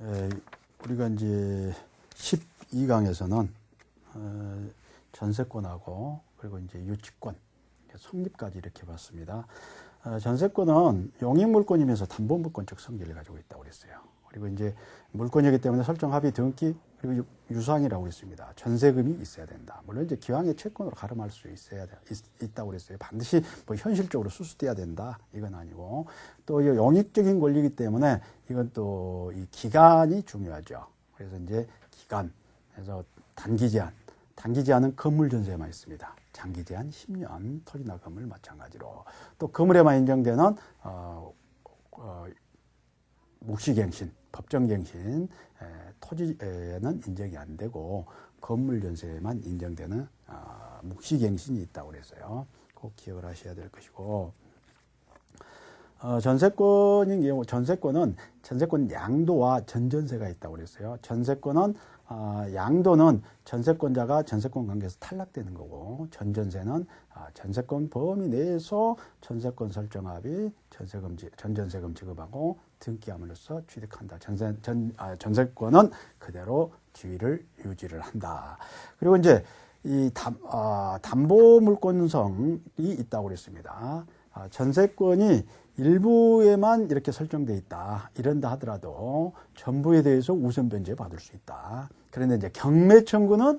에, 우리가 이제 12강에서는 어, 전세권하고 그리고 이제 유치권, 성립까지 이렇게 봤습니다. 어, 전세권은 용익물권이면서 담보물권적 성질을 가지고 있다고 그랬어요. 그리고 이제 물권이기 때문에 설정 합의 등기 그리고 유, 상이라고 했습니다. 전세금이 있어야 된다. 물론 이제 기왕의 채권으로 가름할 수 있어야 돼, 있, 다고 그랬어요. 반드시 뭐 현실적으로 수수돼야 된다. 이건 아니고 또 용익적인 권리이기 때문에 이건 또 이 기간이 중요하죠. 그래서 이제 기간 그래서 단기 제한 단기 제한은 건물 전세에만 있습니다. 장기 제한 10년 토지나 건물 마찬가지로 또 건물에만 인정되는 어, 어, 묵시갱신 법정갱신 토지에는 인정이 안 되고 건물 전세에만 인정되는 어, 묵시갱신이 있다고 그랬어요. 꼭 기억을 하셔야 될 것이고 어, 전세권인 경우 전세권은 전세권 양도와 전전세가 있다고 그랬어요. 전세권은 어, 양도는 전세권자가 전세권 관계에서 탈락되는 거고 전전세는 아, 전세권 범위 내에서 전세권 설정합의 전세금 전전세금 지급하고 등기함으로써 취득한다. 전세 전 아, 전세권은 그대로 지위를 유지를 한다. 그리고 이제 이 담, 아, 담보 물권성이 있다고 그랬습니다. 아, 전세권이 일부에만 이렇게 설정돼 있다. 이런다 하더라도 전부에 대해서 우선 변제 받을 수 있다. 그런데 이제 경매 청구는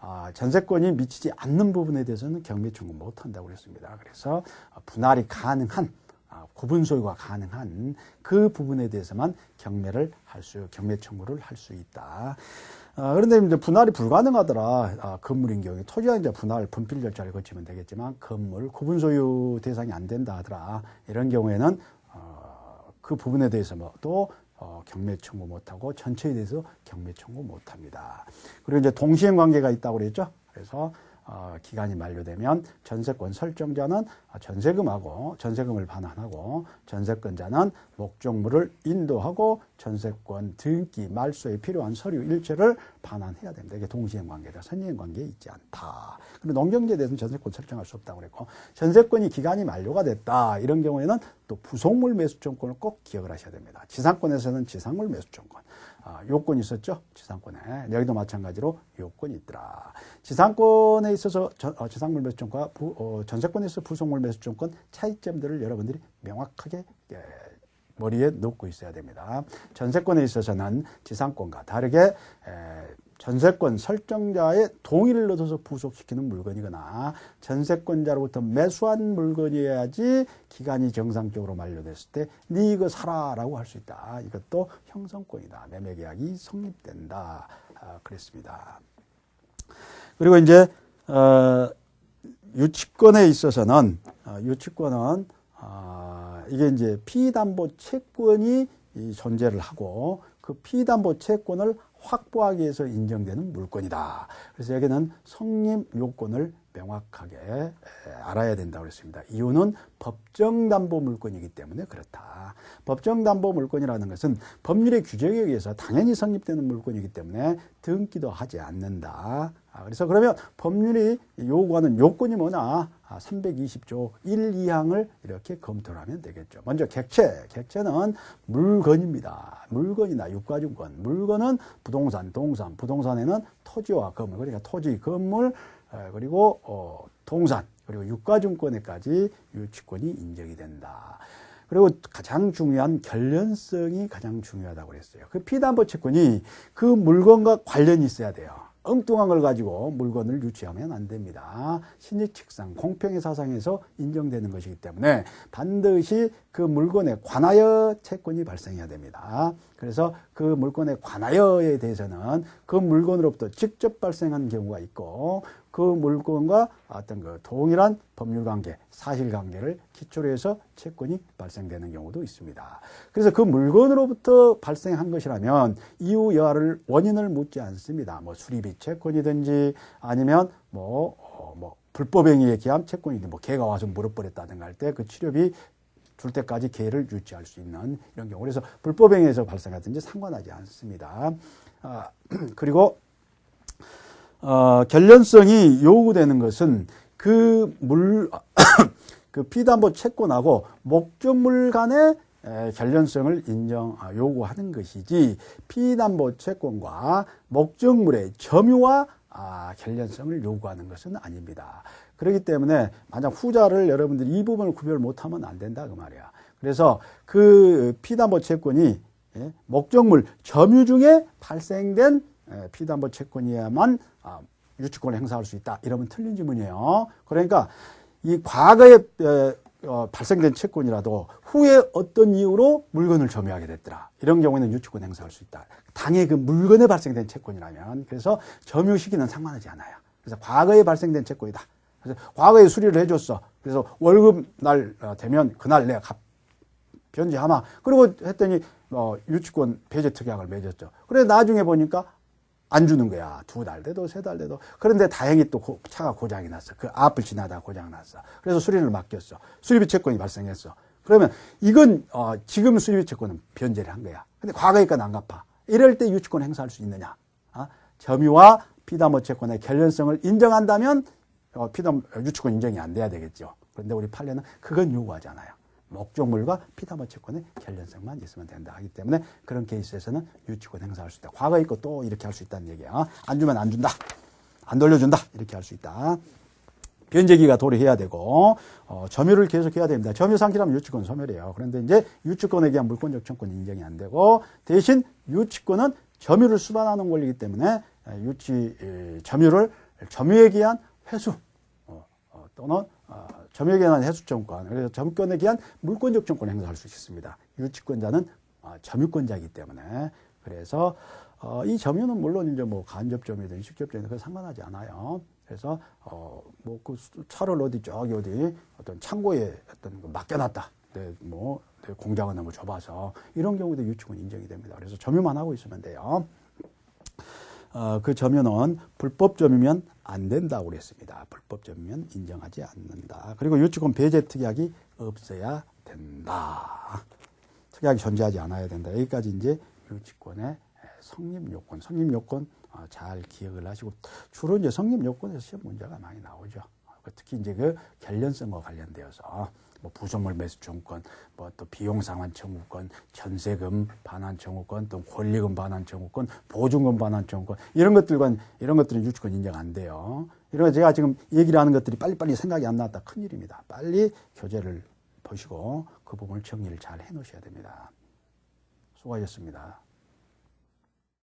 아, 전세권이 미치지 않는 부분에 대해서는 경매 청구 못 한다고 그랬습니다. 그래서 분할이 가능한 아, 구분 소유가 가능한 그 부분에 대해서만 경매를 할 수, 경매 청구를 할 수 있다. 아, 그런데 이제 분할이 불가능하더라. 아, 건물인 경우에 토지와 이제 분할 분필 절차를 거치면 되겠지만 건물 구분 소유 대상이 안 된다 하더라. 이런 경우에는 어, 그 부분에 대해서 뭐또 어, 경매 청구 못하고 전체에 대해서 경매 청구 못합니다. 그리고 이제 동시행 관계가 있다고 그랬죠. 그래서 어, 기간이 만료되면 전세권 설정자는 전세금하고 전세금을 반환하고 전세권자는 목적물을 인도하고 전세권 등기 말소에 필요한 서류 일체를 반환해야 됩니다. 이게 동시행 관계다. 선행 관계에 있지 않다. 그리고 농경지에 대해서는 전세권 설정할 수 없다고 그랬고 전세권이 기간이 만료가 됐다. 이런 경우에는 또 부속물 매수청권을 꼭 기억을 하셔야 됩니다. 지상권에서는 지상물 매수청권. 아, 요건이 있었죠. 지상권에. 여기도 마찬가지로 요건이 있더라. 지상권에 있어서 전, 어, 지상물 매수권과 부, 어, 전세권에 있어 부속물 매수권권 차이점들을 여러분들이 명확하게 예, 머리에 넣고 있어야 됩니다. 전세권에 있어서는 지상권과 다르게 에, 전세권 설정자의 동의를 얻어서 부속시키는 물건이거나 전세권자로부터 매수한 물건이어야지 기간이 정상적으로 만료됐을 때 네 이거 사라라고 할 수 있다. 이것도 형성권이다. 매매계약이 성립된다. 아, 그랬습니다. 그리고 이제 어, 유치권에 있어서는 어, 유치권은 어, 이게 이제 피담보 채권이 존재를 하고 그 피담보 채권을 확보하기 위해서 인정되는 물건이다. 그래서 여기는 성립 요건을 명확하게 알아야 된다고 했습니다. 이유는 법정담보 물건이기 때문에 그렇다. 법정담보 물건이라는 것은 법률의 규정에 의해서 당연히 성립되는 물건이기 때문에 등기도 하지 않는다. 아, 그래서 그러면 법률이 요구하는 요건이 뭐냐? 320조 아, 1, 2항을 이렇게 검토를 하면 되겠죠. 먼저 객체. 객체는 물건입니다. 물건이나 유가증권. 물건은 부동산, 동산. 부동산에는 토지와 건물. 그러니까 토지, 건물, 그리고 어, 동산, 그리고 유가증권에까지 유치권이 인정이 된다. 그리고 가장 중요한 결련성이 가장 중요하다고 그랬어요. 그 피담보 채권이 그 물건과 관련이 있어야 돼요. 엉뚱한 걸 가지고 물건을 유치하면 안 됩니다. 신익칙상 공평의 사상에서 인정되는 것이기 때문에 반드시 그 물건에 관하여 채권이 발생해야 됩니다. 그래서 그 물건에 관하여에 대해서는 그 물건으로부터 직접 발생한 경우가 있고 그 물건과 어떤 그 동일한 법률 관계, 사실 관계를 기초로 해서 채권이 발생되는 경우도 있습니다. 그래서 그 물건으로부터 발생한 것이라면 이유 여하를 원인을 묻지 않습니다. 뭐 수리비 채권이든지 아니면 뭐, 어, 뭐 불법행위에 기한 채권이든지 뭐 개가 와서 물어버렸다든가 할 때 그 치료비 줄 때까지 개를 유지할 수 있는 이런 경우. 그래서 불법행위에서 발생하든지 상관하지 않습니다. 아, 그리고 어, 결련성이 요구되는 것은 그 물, 그 피담보 채권하고 목적물 간의 에, 결련성을 인정 아, 요구하는 것이지 피담보 채권과 목적물의 점유와 아, 결련성을 요구하는 것은 아닙니다. 그렇기 때문에 만약 후자를 여러분들이 이 부분을 구별 못하면 안 된다 그 말이야. 그래서 그 피담보 채권이 예, 목적물 점유 중에 발생된 예, 피담보 채권이야만 아, 유치권을 행사할 수 있다. 이러면 틀린 지문이에요. 그러니까 이 과거에 에, 어, 발생된 채권이라도 후에 어떤 이유로 물건을 점유하게 됐더라. 이런 경우에는 유치권 행사할 수 있다. 당의 그 물건에 발생된 채권이라면 그래서 점유 시기는 상관하지 않아요. 그래서 과거에 발생된 채권이다. 그래서 과거에 수리를 해줬어. 그래서 월급 날 어, 되면 그날 내가 갚, 변제하마. 그리고 했더니 어, 유치권 배제 특약을 맺었죠. 그래 나중에 보니까 안 주는 거야. 두 달 돼도 세 달 돼도. 그런데 다행히 또 고, 차가 고장이 났어. 그 앞을 지나다 고장 났어. 그래서 수리를 맡겼어. 수리비 채권이 발생했어. 그러면 이건 어, 지금 수리비 채권은 변제를 한 거야. 근데 과거에 건안 갚아. 이럴 때 유치권 행사할 수 있느냐? 어? 점유와 피담보 채권의 결련성을 인정한다면 어, 피담 유치권 인정이 안 돼야 되겠죠. 그런데 우리 판례는 그건 요구하잖아요. 목적물과 피담보 채권의 결련성만 있으면 된다 하기 때문에 그런 케이스에서는 유치권 행사할 수 있다. 과거에 있고 또 이렇게 할 수 있다는 얘기야. 안 주면 안 준다. 안 돌려준다. 이렇게 할 수 있다. 변제기가 도래해야 되고 어, 점유를 계속해야 됩니다. 점유 상실하면 유치권 소멸이에요. 그런데 이제 유치권에 대한 물권적 청권 인정이 안 되고 대신 유치권은 점유를 수반하는 권리이기 때문에 유치 점유를 점유에 기한 회수 어, 어, 또는 어, 점유에 기한 해수청권, 그래서 점권에 기한 물권적 청권을 행사할 수 있습니다. 유치권자는 어, 점유권자이기 때문에 그래서 어, 이 점유는 물론 이제 뭐 간접 점유든 직접 점유든 상관하지 않아요. 그래서 어 뭐 그 차를 어디 저기 어디 어떤 창고에 어떤 그 맡겨놨다. 네, 뭐 네, 공장은 너무 좁아서 이런 경우도 유치권 인정이 됩니다. 그래서 점유만 하고 있으면 돼요. 어, 그 점유는 불법 점유면 안 된다고 그랬습니다. 불법 점유면 인정하지 않는다. 그리고 유치권 배제 특약이 없어야 된다. 특약이 존재하지 않아야 된다. 여기까지 이제 유치권의 성립 요건, 성립 요건 어, 잘 기억을 하시고 주로 이제 성립 요건에서 시험 문제가 많이 나오죠. 특히 이제 그 결련성과 관련되어서 뭐 부속물 매수 청구권, 뭐 또 비용 상환 청구권, 전세금 반환 청구권, 또 권리금 반환 청구권, 보증금 반환 청구권 이런 것들과 이런 것들은 유치권 인정 안 돼요. 이런 제가 지금 얘기를 하는 것들이 빨리빨리 생각이 안 나왔다 큰 일입니다. 빨리 교재를 보시고 그 부분을 정리를 잘 해 놓으셔야 됩니다. 수고하셨습니다.